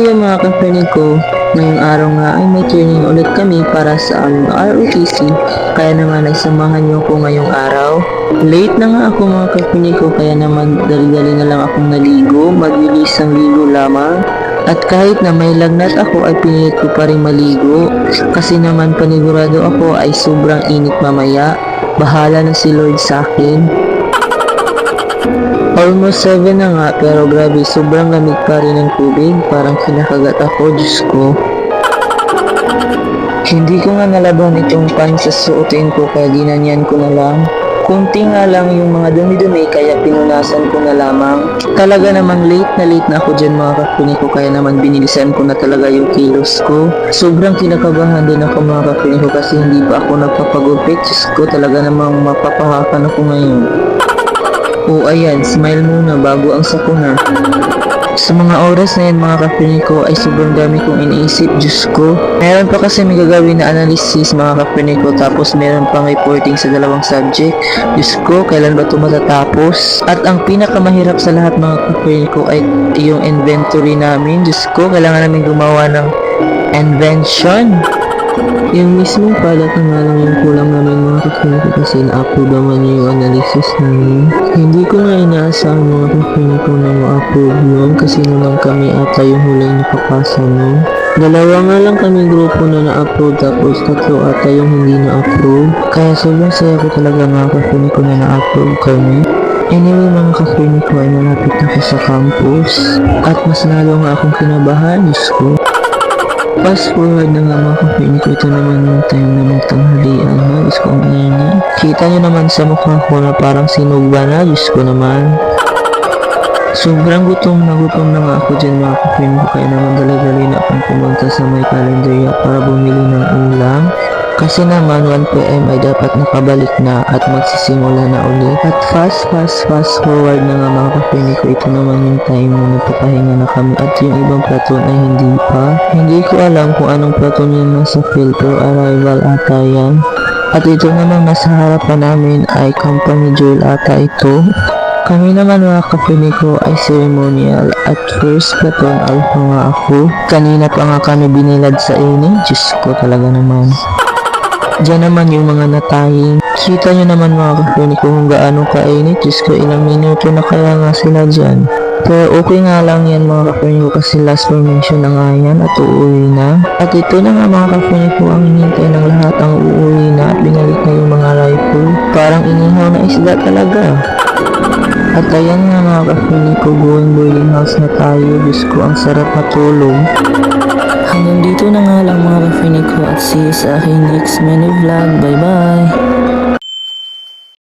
Iyo mga kapatid ko, ngayong araw nga ay may training ulit kami para sa aming ROTC, kaya naman ay samahan niyo ko ngayong araw. Late na nga ako mga kapatid ko, kaya naman dali-dali na lang akong naligo, mabilis ang ligo lamang. At kahit na may lagnat ako ay pinilit ko pa rin maligo kasi naman panigurado ako ay sobrang init mamaya. Bahala na si Lord sa akin. Almost 7 na nga pero grabe sobrang lamig pa rin ng tubig. Parang kinakagat ako Diyos ko. Hindi ko nga nalaban itong pants sa suotin ko kaya ginanyan ko na lang. Kunti nga lang yung mga dumi-dumi kaya pinunasan ko na lamang. Talaga namang late na late na ako dyan mga kapuni ko kaya naman binilisan ko na talaga yung kilos ko. Sobrang kinakabahan din ako mga kapuni ko kasi hindi pa ako nagpapagupit Diyos ko talaga namang mapapahakan ako ngayon o ayan, smile muna bago ang sakuna. Sa mga oras na yan mga kapatid ko ay sobrang dami kong iniisip, Diyos ko. Meron pa kasi may gagawin na analysis mga kapatid ko tapos meron pang reporting sa dalawang subject. Diyos ko, kailan ba ito matatapos? At ang pinakamahirap sa lahat mga kapatid ko ay yung inventory namin. Diyos ko, kailangan namin gumawa ng invention. Yung mismong product na nga lang yung kulang namin mga ko kasi na-upload naman yung analysis namin. Hindi ko nga inaasahan mga kapatid ko na ma-upload yun kasi naman kami ata yung huling nakapasa nun. Dalawa nga lang kami grupo na na-upload tapos tatlo ata yung hindi na-upload. Kaya sobrang saya ko talaga mga kapatid ko na na-upload kami. Anyway mga kapatid ko ay malapit na ako sa campus at mas lalo nga akong kinabahan, Diyos ko. Fast forward na nga mga kapatid ko, ito naman yung time na magtanghalian na, Diyos ko ang inay. Kita nyo naman sa mukha ko na parang sinugba na, Diyos ko naman. Sobrang gutom na gutom na nga ako dyan mga kapatid ko, kaya naman dala-dali na akong pumunta sa may kalendarya para bumili ng ulam. Kasi naman 1pm ay dapat nakabalik na at magsisimula na ulit. At fast, fast, fast forward na nga mga kapatid ko, ito naman yung time na nagpapahinga na kami at yung ibang platon ay hindi pa. Hindi ko alam kung anong platon yun nasa filter arrival ata yan. At ito naman nasa harapan namin ay company jewel ata ito. Kami naman mga kapatid ko ay ceremonial at first platon alpha nga ako. Kanina pa nga kami binilad sa init, Diyos ko talaga naman. Diyan naman yung mga nataying. Kita nyo naman mga kapatid ko kung gaano kainit. Diyos ko ilang minuto na kaya nga sila dyan. Pero okay nga lang yan mga ko kasi last formation na nga yan at uuwi na. At ito na nga mga kapatid ko ang hinintay ng lahat ang uuwi na at binalik na yung mga rifle. Parang inihaw na isda talaga. At ayan nga mga kapatid ko, going boarding house na tayo. Diyos ko, ang sarap matulog. Hanggang dito na nga at see you sa aking next mini vlog. Bye bye!